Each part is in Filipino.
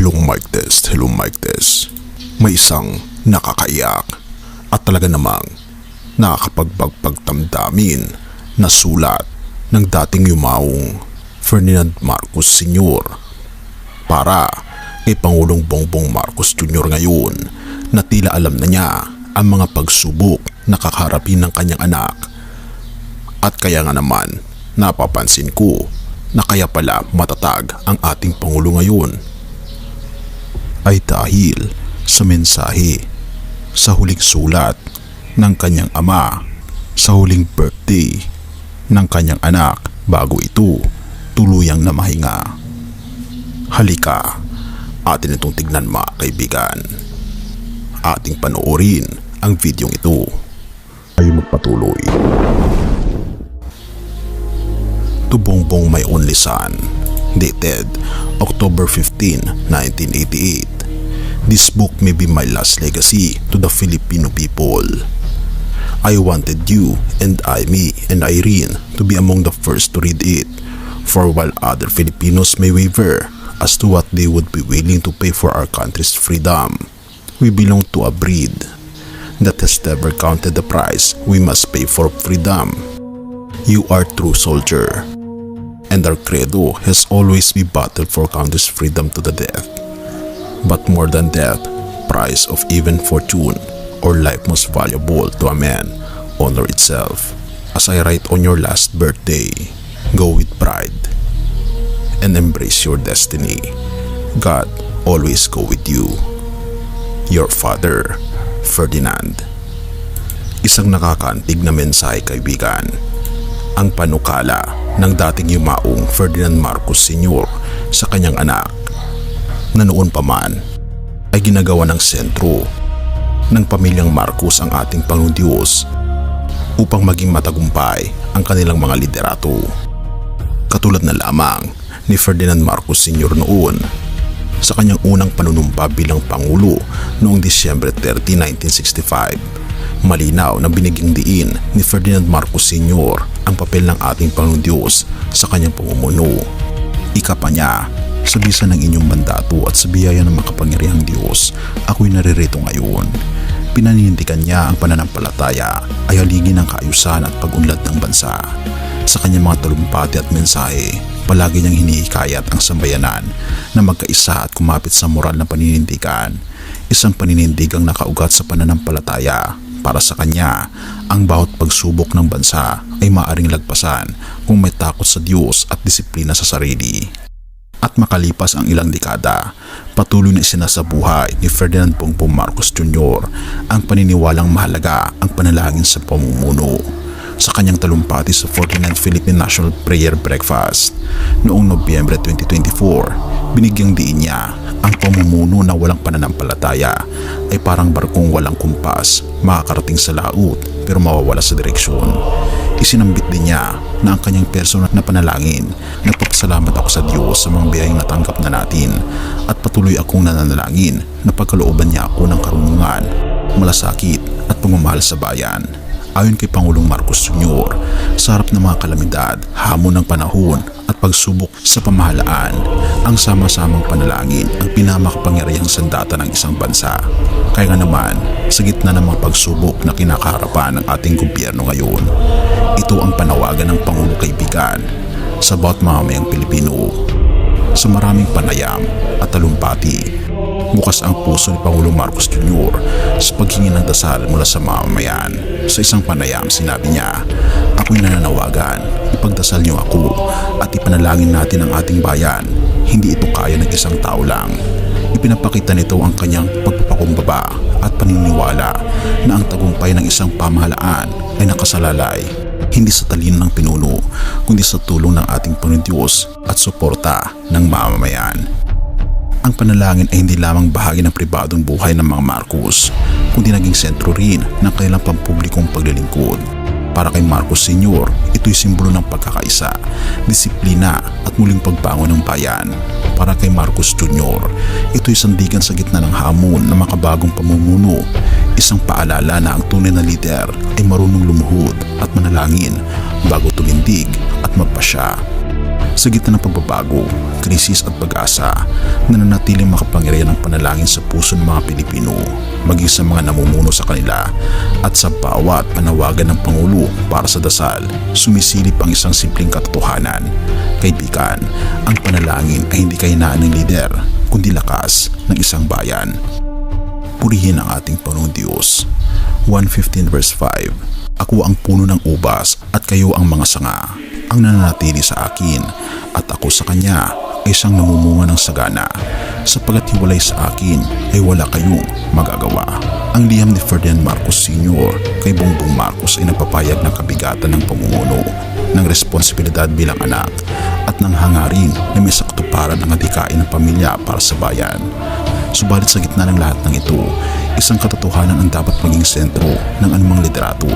Hello mic test, hello mic test. May isang nakakaiyak at talaga namang nakakapagpagpagtamdamin na sulat ng dating yumaong Ferdinand Marcos Sr. para kay Pangulong Bongbong Marcos Jr. ngayon na tila alam na niya ang mga pagsubok na kakaharapin ng kanyang anak at kaya nga naman napapansin ko na kaya pala matatag ang ating Pangulo ngayon ay dahil sa mensahe sa huling sulat ng kanyang ama sa huling birthday ng kanyang anak bago ito tuluyang namahinga. Halika, atin itong tignan mga kaibigan. Ating panoorin ang videong ito. Ay magpatuloy. To Bongbong My Only Son, dated October 15, 1988. This book may be my last legacy to the Filipino people. I wanted you and I, me and Irene to be among the first to read it. For while other Filipinos may waver as to what they would be willing to pay for our country's freedom, we belong to a breed that has never counted the price we must pay for freedom. You are true soldier, and our credo has always been battle for country's freedom to the death. But more than death, price of even fortune or life most valuable to a man, honor itself. As I write on your last birthday, go with pride and embrace your destiny. God always go with you. Your father, Ferdinand. Isang nakakaantig na mensahe kaibigan. Ang panukala ng dating yumaong Ferdinand Marcos Sr. sa kanyang anak na noon pa man ay ginagawa ng sentro ng pamilyang Marcos ang ating Panginoon Diyos upang maging matagumpay ang kanilang mga liderato. Katulad na lamang ni Ferdinand Marcos Sr. noon sa kanyang unang panunumpa bilang Pangulo noong Disyembre 30, 1965. Malinaw na binigyang diin ni Ferdinand Marcos Sr. ang papel ng ating Panginoon Diyos sa kanyang pamumuno. Ika pa niya, sa bisa ng inyong mandato at sa biyaya ng makapangyarihang Diyos, ako'y naririto ngayon. Pinaninindigan niya ang pananampalataya ay haligin ng kaayusan at pag-unlad ng bansa. Sa kanyang mga talumpati at mensahe, palagi niyang hinihikayat ang sambayanan na magkaisa at kumapit sa moral na paninindigan. Isang paninindigang nakaugat sa pananampalataya para sa kanya, ang bawat pagsubok ng bansa ay maaring lagpasan kung may takot sa Diyos at disiplina sa sarili. At makalipas ang ilang dekada, patuloy na isinasabuhay ni Ferdinand Bongbong Marcos Jr. ang paniniwalang mahalaga ang panalangin sa pamumuno sa kanyang talumpati sa 49th Philippine National Prayer Breakfast. Noong Nobyembre 2024, binigyang diin niya ang pamumuno na walang pananampalataya ay parang barkong walang kumpas, makakarating sa laut pero mawawala sa direksyon. Isinambit din niya na ang kanyang personal na panalangin, nagpapasalamat ako sa Diyos sa mga biyayang natanggap na natin at patuloy akong nananalangin na pagkalooban niya ako ng karunungan, malasakit at pagmamahal sa bayan. Ayon kay Pangulong Marcos Jr., sa harap ng mga kalamidad, hamon ng panahon at pagsubok sa pamahalaan, ang sama-samang panalangin ang pinamakapangyarihang sandata ng isang bansa. Kaya nga naman, sa gitna ng mga pagsubok na kinakaharapan ng ating gobyerno ngayon, ito ang panawagan ng Pangulo Kaibigan sa bawat mamamayang Pilipino. Sa maraming panayam at talumpati, bukas ang puso ni Pangulong Marcos Jr. sa paghingi ng dasal mula sa mamamayan. Sa isang panayam, sinabi niya, Ako'y nananawagan, ipagdasal niyo ako at ipanalangin natin ang ating bayan. Hindi ito kaya ng isang tao lang. Ipinapakita nito ang kanyang pagpapakumbaba at paniniwala na ang tagumpay ng isang pamahalaan ay nakasalalay hindi sa talino ng pinuno, kundi sa tulong ng ating Panginoon at suporta ng mamamayan. Ang panalangin ay hindi lamang bahagi ng pribadong buhay ng mga Marcos, kundi naging sentro rin ng kanilang pampublikong paglilingkod. Para kay Marcos Sr., ito'y simbolo ng pagkakaisa, disiplina at muling pagbangon ng bayan. Para kay Marcos Jr., ito'y sandigan sa gitna ng hamon ng makabagong pamumuno, isang paalala na ang tunay na lider ay marunong lumuhod at manalangin bago tumindig at magpasya. Sa gitna ng pagbabago, krisis at pag-asa, nananatiling makapangyarihan ang panalangin sa puso ng mga Pilipino, maging sa mga namumuno sa kanila at sa bawat panawagan ng Pangulo para sa dasal, sumisilip ang isang simpleng katotohanan. Kaibigan, ang panalangin ay hindi kahinaan ng lider, kundi lakas ng isang bayan. Purihin ang ating Panginoon Diyos. 115 verse 5 Ako ang puno ng ubas at kayo ang mga sanga. Ang nananatili sa akin at ako sa kanya ay siyang namumunga ng sagana. Sapagat hiwalay sa akin ay wala kayong magagawa. Ang liham ni Ferdinand Marcos Sr. kay Bongbong Marcos ay nagpapayag ng kabigatan ng pamumuno ng responsibilidad bilang anak at ng hangarin na may saktuparan ng adikain ng pamilya para sa bayan. Subalit sa gitna ng lahat ng ito, isang katotohanan ang dapat maging sentro ng anumang liderato.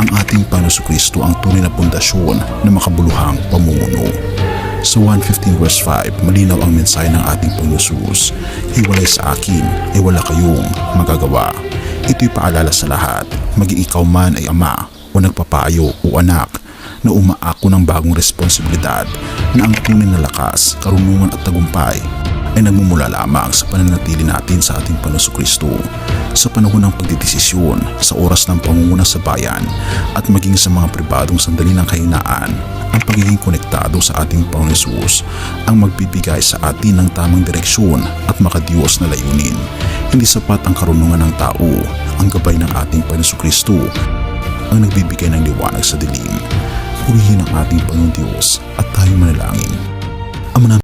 Ang ating Panginoon Kristo ang tunay na pundasyon ng makabuluhang pamumuno. Sa 115 verse 5, malinaw ang mensahe ng ating Panginoon Hiwalay sa akin ay wala kayong magagawa. Ito'y paalala sa lahat, maging ikaw man ay ama o nagpapayo o anak na umaako ng bagong responsibilidad na ang tunay na lakas, karunungan at tagumpay ay nagmumula lamang sa pananatili natin sa ating Panginoon Kristo sa panahon ng pagdidesisyon, sa oras ng pangunguna sa bayan at maging sa mga pribadong sandali ng kahinaan ang pagiging konektado sa ating Panginoon Jesus ang magbibigay sa atin ng tamang direksyon at makadiyos na layunin. Hindi sapat ang karunungan ng tao, ang gabay ng ating Panginoon Kristo ang nagbibigay ng liwanag sa dilim. Purihin ang ating Panginoon Diyos at tayo manalangin. Ama